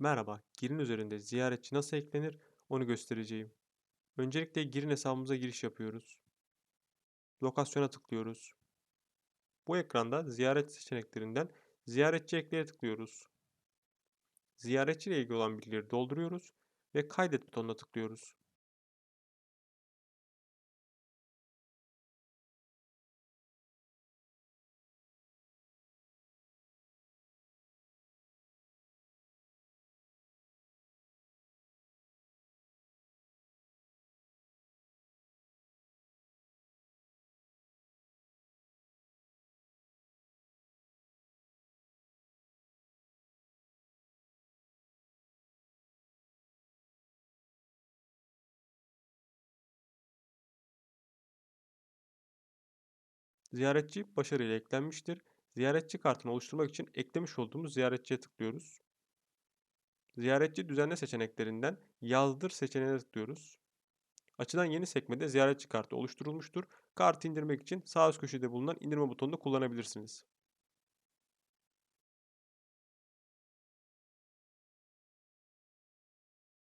Merhaba, Girin üzerinde ziyaretçi nasıl eklenir onu göstereceğim. Öncelikle Girin hesabımıza giriş yapıyoruz. Lokasyona tıklıyoruz. Bu ekranda ziyaret seçeneklerinden ziyaretçi ekleye tıklıyoruz. Ziyaretçi ile ilgili olan bilgileri dolduruyoruz ve kaydet butonuna tıklıyoruz. Ziyaretçi başarıyla eklenmiştir. Ziyaretçi kartını oluşturmak için eklemiş olduğumuz ziyaretçiye tıklıyoruz. Ziyaretçi düzenle seçeneklerinden yazdır seçeneğine tıklıyoruz. Açılan yeni sekmede ziyaretçi kartı oluşturulmuştur. Kartı indirmek için sağ üst köşede bulunan indirme butonunu kullanabilirsiniz.